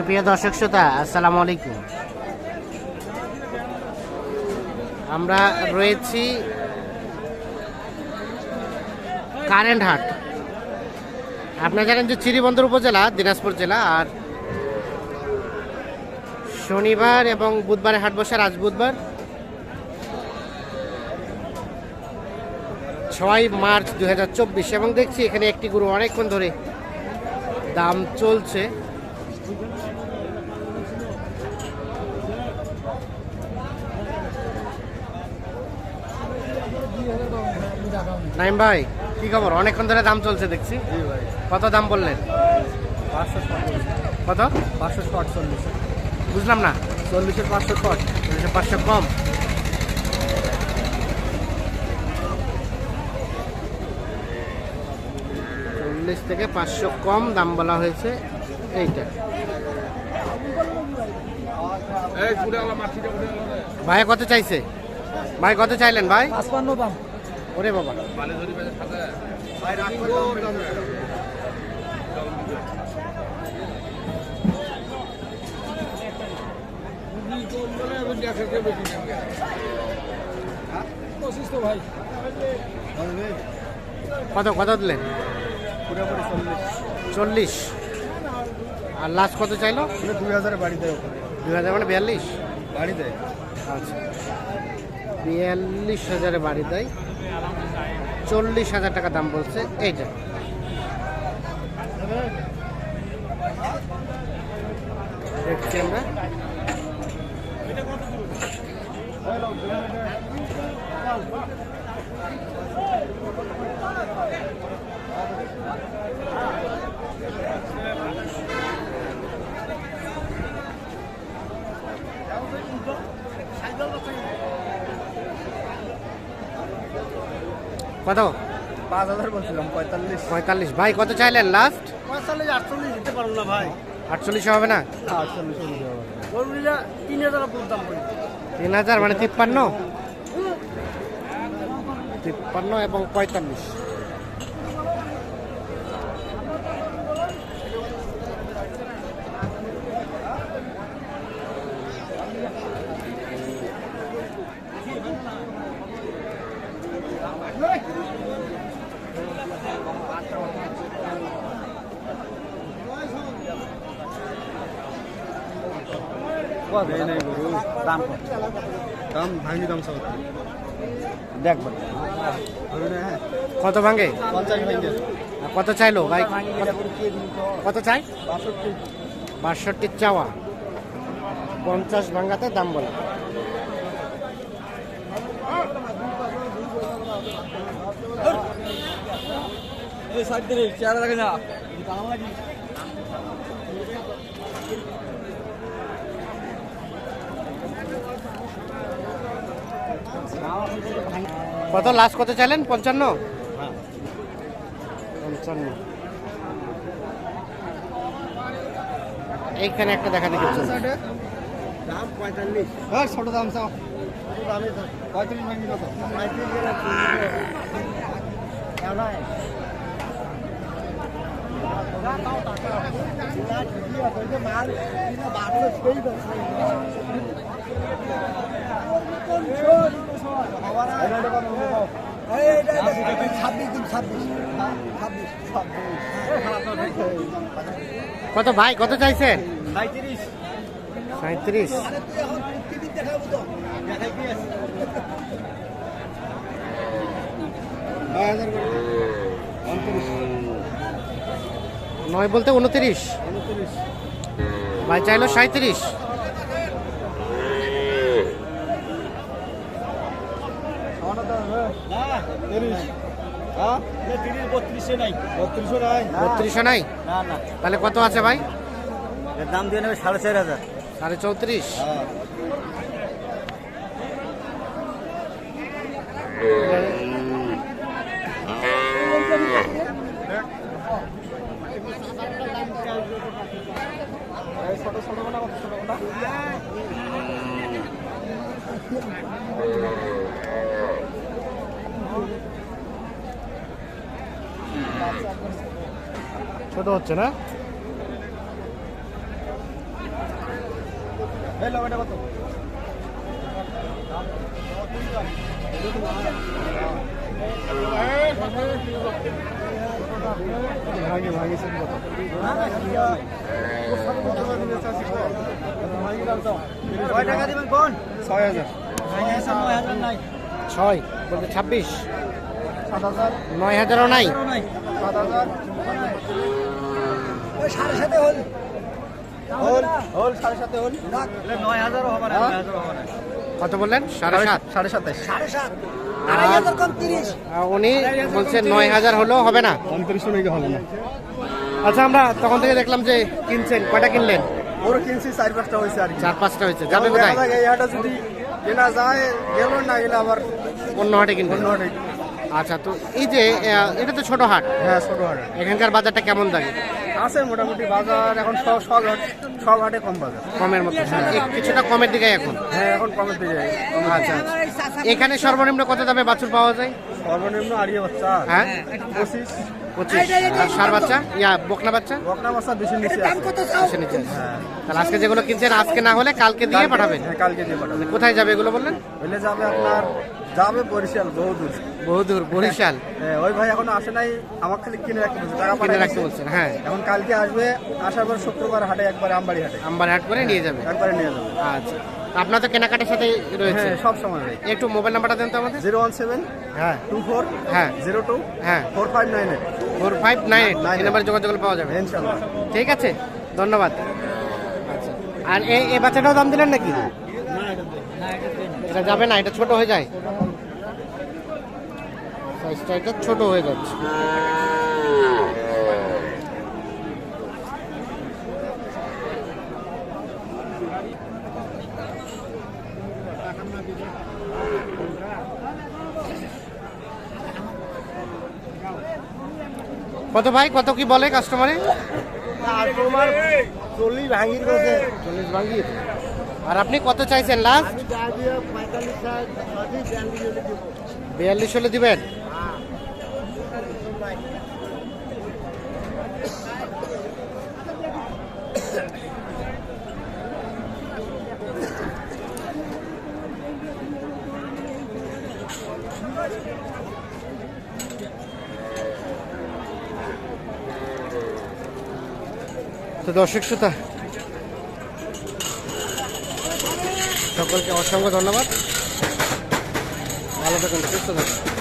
সুপ্রিয় দর্শক শ্রোতা, আসসালামু আলাইকুম। আমরা রয়েছি কারেন্ট হাট। আপনারা জানেন যে চিরিবন্দর উপজেলা, দিনাজপুর জেলা, আর শনিবার এবং বুধবারে হাট বসে আজ বুধবার ছয় মার্চ দুই হাজার চব্বিশ। এবং দেখছি এখানে একটি গরু অনেকক্ষণ ধরে দাম চলছে। নাইম ভাই কি খবর? অনেকক্ষণ ধরে দাম চলছে দেখছি। কত দাম বললেন? কত? পাঁচশো ষাট চল্লিশ বুঝলাম না। চল্লিশের পাঁচশো ষাট চল্লিশে পাঁচশো কম। চল্লিশ থেকে পাঁচশো কম দাম বলা হয়েছে। এইটা। ভাই কত চাইছে? ভাই কত চাইলেন ভাই? ওরে বাবা। কত? কত দিলেন? চল্লিশ। আর লাস্ট কত চাইলো? দুই হাজার বাড়ি দেয় দুই হাজার মানে বিয়াল্লিশ? বাড়ি দেয়। আচ্ছা। বিয়াল্লিশ হাজারে বাড়ি দেয়। চল্লিশ হাজার টাকা দাম বলছে। এইটা দেখছি আমরা। কত? পাঁচ হাজার বলছিলাম পঁয়তাল্লিশ। পঁয়তাল্লিশ। ভাই কত চাইলেন লাস্ট পঁয়তাল্লিশ আটচল্লিশ দিতে পারব না ভাই। আটচল্লিশে হবে না? আটচল্লিশ তিন হাজার দাম তিন হাজার মানে তিপ্পান্ন? তিপ্পান্ন এবং পঁয়তাল্লিশ। দাম দাম ভাঙি দাম কত ভাঙে? কত চাইলো? ভাই, কত চাই? বাষট্টি চাওয়া। পঞ্চাশ ভাঙাতে দাম বলে। চেয়ারে রাখে না কত লাস্ট কত চাইলেন? পঞ্চান্ন? পঞ্চান্ন। এইখানে একটা দেখা দেখি হ্যাঁ ছোট দাম চাও। ছোট দামে পঁয়ত্রিশ ভাঙি কত ভাই কত চাইছেন? সাঁত্রিশ সাঁত্রিশ নয় বলতে উনত্রিশ। ভাই চাইলো সাঁত্রিশ বত্রিশে নাই বত্রিশও নাই বত্রিশশো নাই। না। না তাহলে কত আছে ভাই? এর দাম দিয়ে নেবে সাড়ে চার হাজার। সাড়ে চৌত্রিশ। ছোট ছোট হচ্ছে না? ভাগে ভাগে সব কয় টাকা দিবেন কোন? ছয় হাজার। ছয় হাজার নয় নাই। সাত সাড়ে সাড়ে সাথে হল। নয় হাজারও হবে না নয় হাজারও হবে কত বললেন? সাড়ে সাত। সাড়ে আর আহ, উনি বলছেন নয় হাজার হলেও হবে না। উনত্রিশশো নাকি হবে না। আচ্ছা আমরা তখন থেকে দেখলাম যে কিনছেন। কয়টা কিনলেন? ওর কিনছি চার পাঁচটা হয়েছে আর চার পাঁচটা হয়েছে। যাবে কোথায়? এই হাটে যদি কেনা যায় গেল না গেলে আবার অন্য হাটে কিনবেন? অন্য হাটে আচ্ছা তো এই যে এটা তো ছোট হাট। হ্যাঁ ছোট হাট। এখানকার বাজারটা কেমন থাকে আছে মোটামুটি বাজার এখন সব সব হাট সব হাটে কম বাজার। কমের মতো। এক- কিছুটা কমের দিকে এখন? হ্যাঁ এখন কমের দিকে। আচ্ছা আচ্ছা। এখানে সর্বনিম্ন কত দামে বাছুর পাওয়া যায়? সর্বনিম্ন আড়িয়ে বাচ্চা। হ্যাঁ। পঁচিশ। পঁচিশ। আর সার বাচ্চা? ইয়া বকনা বাচ্চা? বকনা বাচ্চা বেশি নিচে আছে। নিচে হ্যাঁ। তাহলে আজকে যেগুলো কিনছেন আজকে না হলে কালকে দিয়ে পাঠাবেন? হ্যাঁ কালকে দিয়ে পাঠাবেন। কোথায় যাবে এগুলো বললেন? হইলে যাবে আপনার যাবে বরিশাল বহু দূর। বহুদূর বরিশাল। হ্যাঁ, ওই ভাই এখনও আসে নাই আমার খালি কিনে রাখতে বলছে টাকা কিনে পাঠিয়ে রাখতে বলছেন হ্যাঁ। এখন কালকে আসবে আসার পর শুক্রবার হাটে একবার আমবাড়ি হাটে। আম্বার হাট করে নিয়ে যাবে? একবারে নিয়ে যাবে। আচ্ছা। আপনার তো কেনাকাটার সাথে রয়েছে? হ্যাঁ সব সময় ভাই একটু মোবাইল নাম্বারটা দেন তো আমাদের। জিরো ওয়ান সেভেন হ্যাঁ। টু ফোর হ্যাঁ। জিরো টু হ্যাঁ। Four five nine eight. Four five nine eight. এই নাম্বারে যোগাযোগ পাওয়া যাবে। ইনশাল্লাহ। ঠিক আছে। ধন্যবাদ। আচ্ছা। আর এই এই বাচ্চাটাও দাম দিলেন নাকি? এটা যাবে না এটা ছোট হয়ে যায়। সাইজটা এটা ছোট হয়ে যাচ্ছে। কত ভাই? কত কি বলে কাস্টমারে চল্লিশ ভাঙির চল্লিশ ভাঙ্গির আর আপনি কত চাইছেন লাস্ট বিয়াল্লিশ হলে দিবেন? তো দর্শক শ্রোতা সকলকে অসংখ্য ধন্যবাদ। ভালো থাকুন সুস্থ থাকুন।